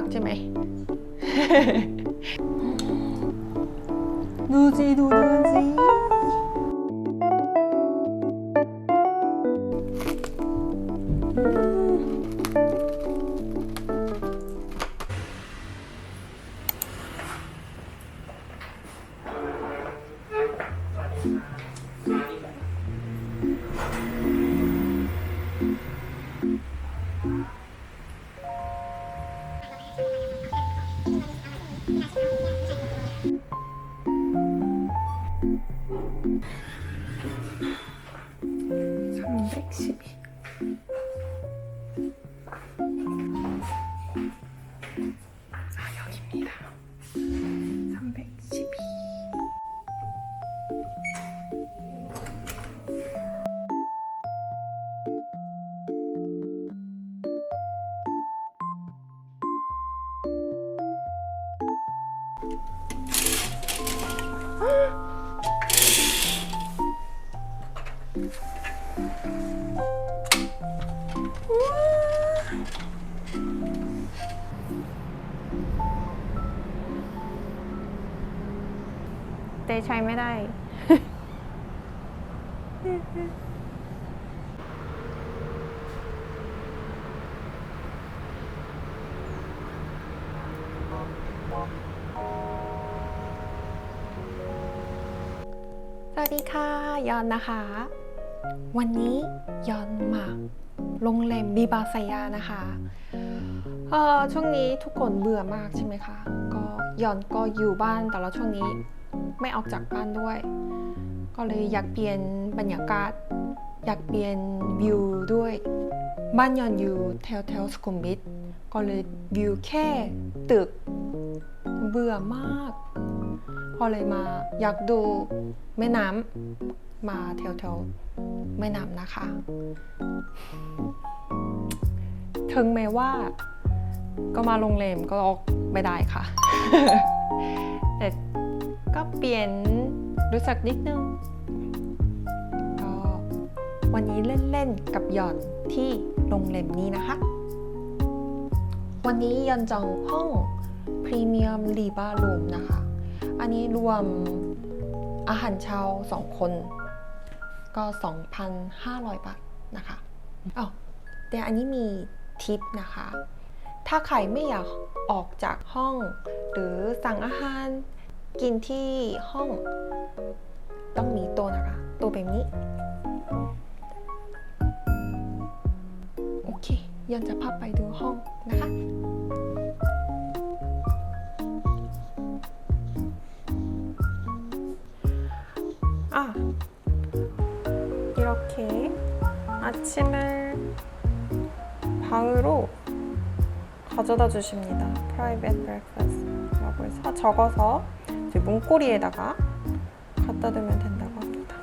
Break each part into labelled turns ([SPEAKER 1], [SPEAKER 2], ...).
[SPEAKER 1] ากใช่ไหม ดูสิ ดูดูสิ 때ใช้ไม่ได้ สวัสดีค่ะ ยอนนะคะ วันนี้ยอนมาโรงแรมบีบาสยานะคะเอ่อช่วงนี้ทุกคนเบื่อมากใช่ไหมคะก็ยอนก็อยู่บ้านแต่ละช่วงนี้ไม่ออกจากบ้านด้วย ก็เลยอยากเปลี่ยนบรรยากาศ อยากเปลี่ยนวิวด้วย บ้านยอนอยู่แถวแถวสุขุมวิทก็เลยวิวแค่ตึก เบื่อมาก ก็เลยมา อยากดูแม่น้ำมาแถวแถวๆแม่น้ำนะคะ ถึงแม้ว่าก็มาโรงแรมก็ออกไม่ได้ค่ะ แต่ก็เปลี่ยนรู้สึกนิดนึงก็วันนี้เล่นๆกับหย่อนที่โรงแรมนี้นะคะ วันนี้ยอนจองห้องพรีเมียมรีบารูมนะคะ อันนี้รวมอาหารเช้าสองคน ก็ 2,500 บาทนะคะอ๋อแต่อันนี้มีทิปนะคะ ถ้าใครไม่อยากออกจากห้อง หรือสั่งอาหารกินที่ห้องต้องมีโต๊ะนะคะโต๊ะแบบนี้ โอเค ยันจะพาไปดูห้องนะคะ 아침을 방으로 가져다 주십니다. 프라이빗 브렉퍼스라고 해서 적어서 문고리에다가 갖다 두면 된다고 합니다.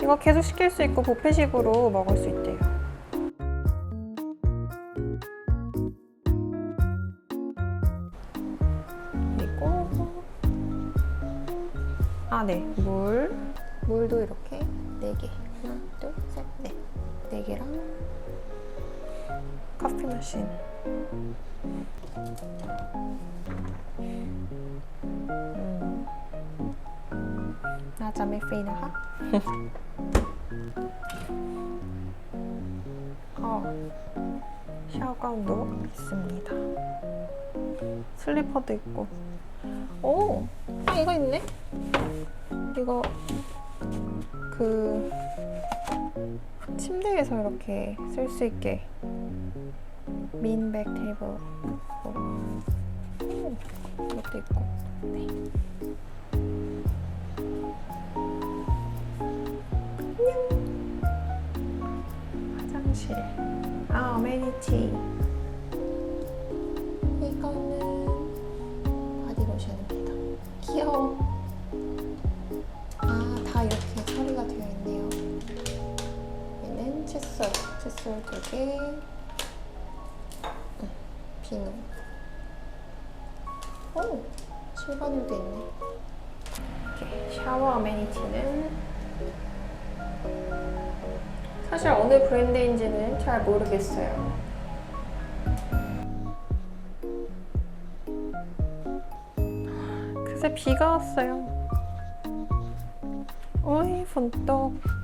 [SPEAKER 1] 이거 계속 시킬 수 있고 뷔페식으로 먹을 수 있대요. 아, 네. 물. 물도 이렇게 4개. 하나, 둘, 셋, 넷. 4개랑 커피 머신. 음. น่าจะไม่ฟรีนะคะ 어, 샤워가운도 있습니다. 슬리퍼도 있고. 오! 아, 이거 있네? 이거 그 침대 에서 이렇게 쓸 수 있게 민백 테이블 오, 이것도 있고. 네. 안녕 화장실. 아 어메니티 칫솔 두 개, 음, 비누. 오, 실바늘도 있네. 이렇게 샤워 어메니티는 사실 어느 브랜드인지는 잘 모르겠어요. 어제 비가 왔어요. 오이, 분떡.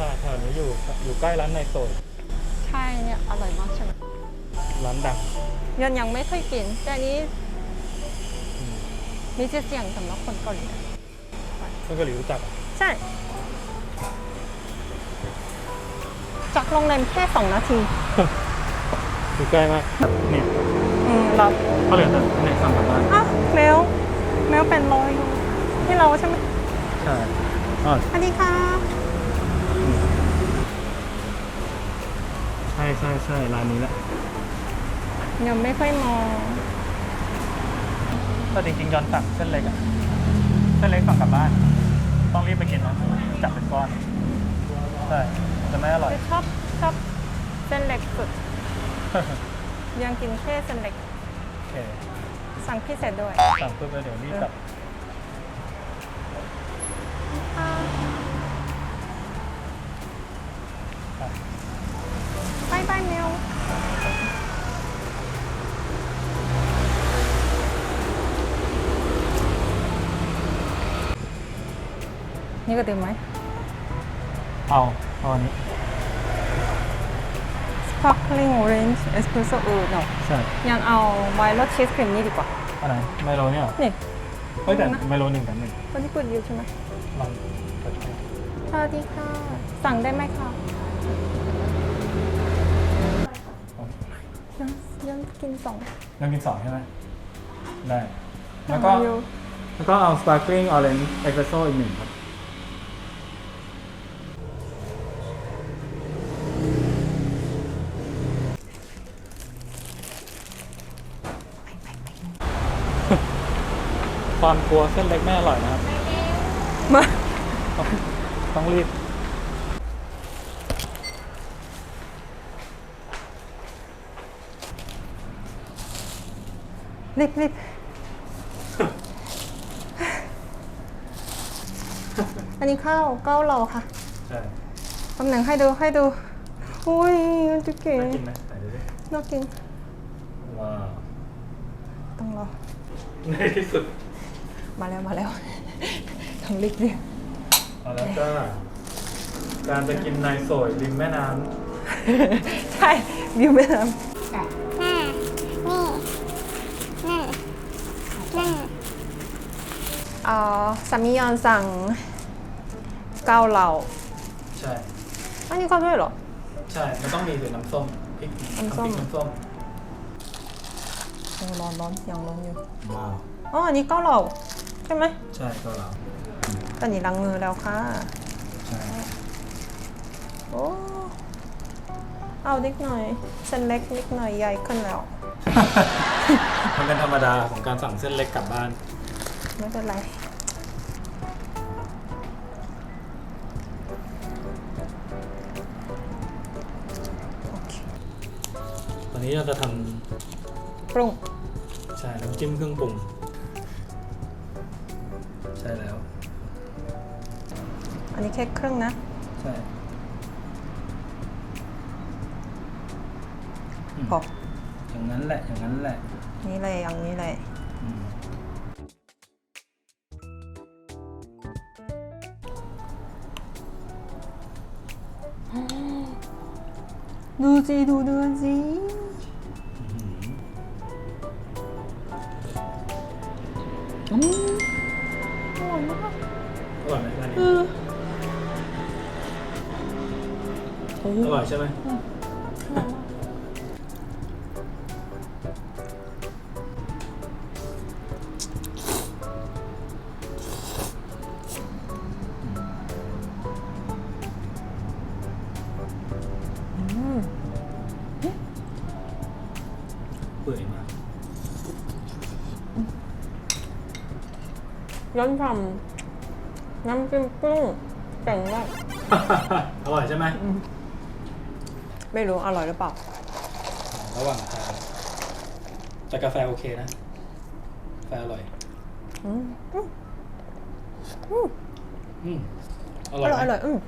[SPEAKER 2] ช่แถวนี้อยู่อยู่ใกล้ร้านในโซย
[SPEAKER 1] ใช่เนี่ยอร่อยมากใช่ไหม
[SPEAKER 2] ร้านดัง
[SPEAKER 1] ยันยังไม่เคยกิน แต่อันนี้มีชื่อเสียงสำหรับคนเกาหลีนะ
[SPEAKER 2] เพื่อนเกาหลีรู้จักอะ
[SPEAKER 1] ใช่ จากโรงแรมแค่สองนาที
[SPEAKER 2] อยู่ใกล้มากเนี่ย
[SPEAKER 1] อืมรับ
[SPEAKER 2] ก็เหลือแต่ในสั่งกลับบ้าน
[SPEAKER 1] อ้าวแมวแมวเป็นรอยอยู่ที่เราใช่ไหม
[SPEAKER 2] ใช่อ๋อ
[SPEAKER 1] สวัสดีค่ะ
[SPEAKER 2] ใช่ใช่ใช่ร้านนี้แหละ
[SPEAKER 1] ยังไม่ค่อยมอง
[SPEAKER 2] แต่จริงๆย้อนสั่งเส้นเล็กอะเส้นเล็กสั่งกลับบ้าน ต้องรีบไปกินนะจับเป็นก้อนใช่จะไม่อร่อย
[SPEAKER 1] ชอบชอบเส้นเล็กสุด ยังกินแค่เส้นเล็ก
[SPEAKER 2] โอเค
[SPEAKER 1] สั่งพิเศษด้วย
[SPEAKER 2] สั่งปุ๊บแล้วเดี๋ยวรีบกลับ
[SPEAKER 1] นี่ก็ดื่มไหม
[SPEAKER 2] เอาเอาอันนี้
[SPEAKER 1] sparkling orange espresso เออ no
[SPEAKER 2] ใช่
[SPEAKER 1] ยังเอาไวน์รสชีสครีมนี่ดีกว่า
[SPEAKER 2] อันไหนไมโลเนี่ยเหรอ
[SPEAKER 1] นี่
[SPEAKER 2] เฮ้ยแต่ไมโลหนึ่งกับหนึ่ง
[SPEAKER 1] วันที่เปิดอยู่ใช่ไหม
[SPEAKER 2] ลองเปิดให้
[SPEAKER 1] สวัสดีค่ะ สั่งได้ไหมคะ
[SPEAKER 2] เอา
[SPEAKER 1] ยังยังกินสอง
[SPEAKER 2] ยังกินสองใช่ไหมได้ แล้วก็
[SPEAKER 1] สั่งอยู่
[SPEAKER 2] แล้วก็เอา sparkling orange espresso อีกหนึ่งครับ ความกลัวเส้นเล็กไม่อร่อยนะครับ
[SPEAKER 1] มา
[SPEAKER 2] ต้องต้องรีบ
[SPEAKER 1] รีบรีบอันนี้ข้าวเก้าเหลาค่ะ
[SPEAKER 2] ใช่
[SPEAKER 1] ตำแหน่งให้ดูให้ดูอุ้ยจุเก๋
[SPEAKER 2] น่ากินไหมไหนดูดิ
[SPEAKER 1] น่ากิน
[SPEAKER 2] ว้าว
[SPEAKER 1] ต้องรอ
[SPEAKER 2] ในที่สุด
[SPEAKER 1] มาแล้วมาแล้วต้องรีบรีบ
[SPEAKER 2] เอาแล้วก็การจะกินนายโสยริมแม่น้
[SPEAKER 1] ใช่วิวแม่น้
[SPEAKER 3] ห้า นี่นี่นี่ำ
[SPEAKER 1] เอ่อสามียอนสั่งเก้าเหลาำ
[SPEAKER 2] ใช่
[SPEAKER 1] อันนี้ก็ด้วยเหรอ
[SPEAKER 2] ใช่ มันต้องมีหรือน้ำส้มพริก
[SPEAKER 1] น้ำส้ม
[SPEAKER 2] พริกน้ำส้ม
[SPEAKER 1] โอ้ร้อนร้อนยังร้อนอยู่
[SPEAKER 2] ว้าว
[SPEAKER 1] อ๋ออันนี้เก้าเหลาใช่ไหม
[SPEAKER 2] ใช่เกาเหลา
[SPEAKER 1] ตอนนี้ล้างมือแล้วค่ะ
[SPEAKER 2] ใช่
[SPEAKER 1] โอ้ เอานิดหน่อยเส้นเล็กนิดหน่อยใหญ่ขึ้นแล้ว
[SPEAKER 2] มันเป็นธรรมดาของการสั่งเส้นเล็กกลับบ้าน
[SPEAKER 1] ไม่เป็นไรโอเค
[SPEAKER 2] ตอนนี้เราจะท
[SPEAKER 1] ปรุงำ
[SPEAKER 2] ใช่น้ำจิ้มเครื่องปรุง
[SPEAKER 1] อันนี้แค่ครึ่งนะ
[SPEAKER 2] ใช่
[SPEAKER 1] พอ
[SPEAKER 2] อย่างนั้นแหละ อย่างนั้นแหละ
[SPEAKER 1] นี่เลยอย่างนี้เลย
[SPEAKER 2] อืม
[SPEAKER 1] ดูสิดูดูสิอืม อร่อย
[SPEAKER 2] ใช่ไหม
[SPEAKER 1] เปื่อ
[SPEAKER 2] ยมาก
[SPEAKER 1] ย้อนทำน้ำจิ้มกุ้งเก่งมาก
[SPEAKER 2] อร่อยใช่ไหม
[SPEAKER 1] ไม่รู้อร่อยหรือเปล่า
[SPEAKER 2] ระหว่างทางแต่กาแฟโอเคนะกาแฟอร่อย
[SPEAKER 1] อืมอืม
[SPEAKER 2] อืมอ
[SPEAKER 1] อ
[SPEAKER 2] ร่อย
[SPEAKER 1] ร่อยอ
[SPEAKER 2] ไหม
[SPEAKER 1] ร่อยอืม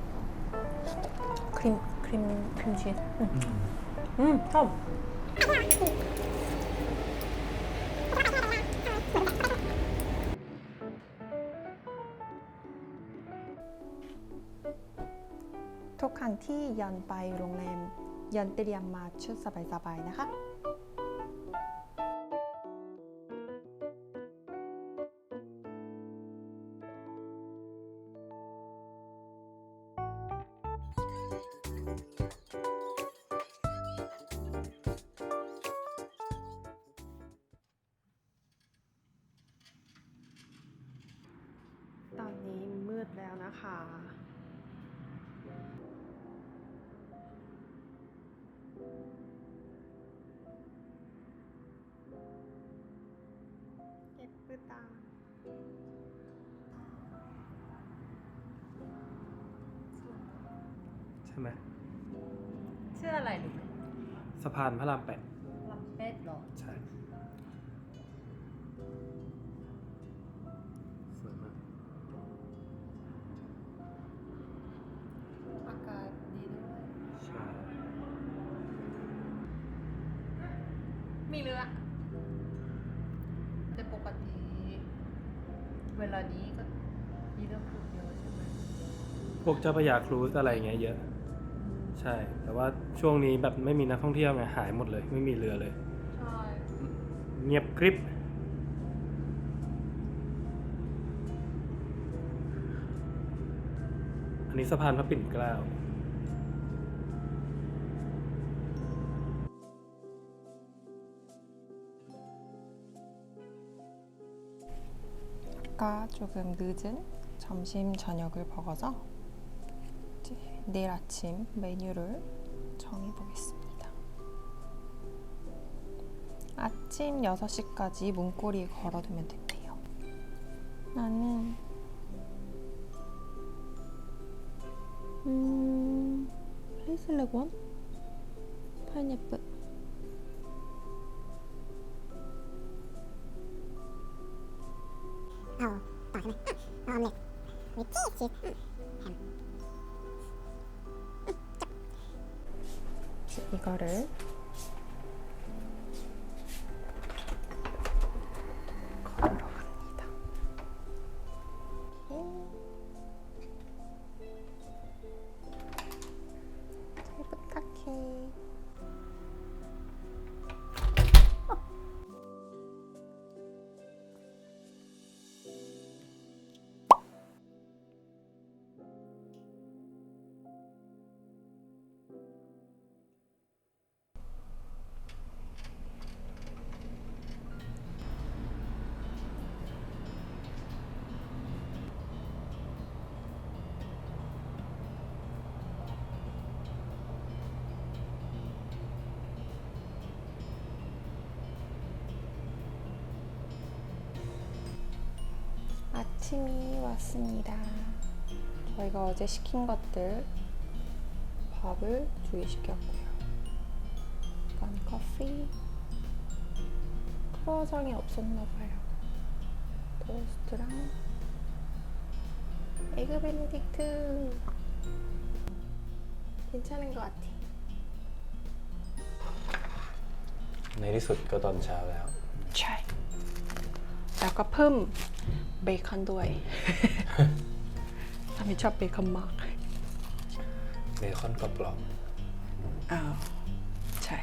[SPEAKER 1] ครีมครีมครีมชีสอืม
[SPEAKER 2] อืม
[SPEAKER 1] อืมชอบทุกครั้งที่ยันไปโรงแรม ยันเตรียมมาชุดสบายๆนะคะตอนนี้มืดแล้วนะคะ
[SPEAKER 2] ช่ไหม
[SPEAKER 4] ชื่ออะไรหรือ
[SPEAKER 2] สะพานพระรามแปด
[SPEAKER 4] ลำเป็ดเหรอ
[SPEAKER 2] ใช่สวยมาก
[SPEAKER 4] อากาศดีด้วย
[SPEAKER 2] ใช่
[SPEAKER 4] มีเรือแต่ปกติ เวลานี้ก็มีเรือพูดเยอะใช่ไหม
[SPEAKER 2] พวกเจ้าพระยาครูซอะไรอย่างเงี้ยเยอะ ใช่ แต่ว่าช่วงนี้แบบไม่มีนักท่องเที่ยวไงหายหมดเลย ไม่มีเรือเลย
[SPEAKER 4] ใช่
[SPEAKER 2] เงียบกริบ อันนี้สะพานพระปิ่นเกล้า
[SPEAKER 1] 아까 조금 늦은 점심 저녁을 먹어서 이제 내일 아침 메뉴를 정해 보겠습니다. 아침 6시까지 문고리 걸어두면 된대요. 나는 음 페이슬렉원 파인애플 아침이 왔습니다. 저희가 어제 시킨 것들 밥을 두 개 시켰고요. 이건 커피. 크루아상이 없었나 봐요. 토스트랑 에그 베네딕트. 괜찮은 것 같아.
[SPEAKER 2] ในที่สุดก็ตอนเช้าแล้ว
[SPEAKER 1] ใช่ แล้วก็เพิ่ม เบคอนด้วยทำให้ชอบเบคอนมาก
[SPEAKER 2] เบคอนกรอบ
[SPEAKER 1] อ้าวใช่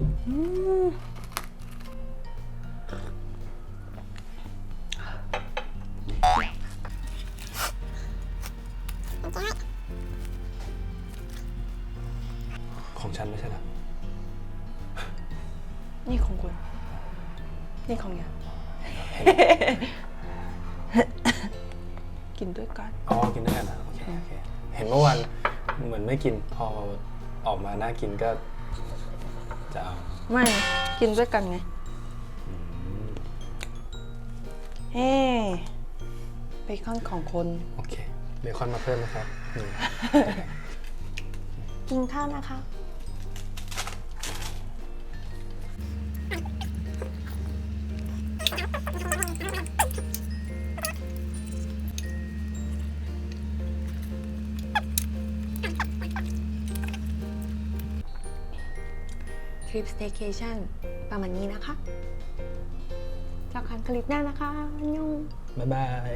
[SPEAKER 1] อืม
[SPEAKER 2] ๆของฉันไม่ใช่เหรอ
[SPEAKER 1] นี่ของคุณ นี่ของยา กิน
[SPEAKER 2] พอออกมาน่ากินก็จะเอา
[SPEAKER 1] ไม่กินด้วยกันไง
[SPEAKER 2] อืม
[SPEAKER 1] เฮ้เบคอนของคน
[SPEAKER 2] โอเคเบคอนมาเพิ่มนะครับนี่
[SPEAKER 1] กินข้าวนะคะ ริปสเต y c a t i o n ประมาณนี้นะคะเจอกันคลิปหน้านะคะยุ่ง
[SPEAKER 2] บ๊ายบาย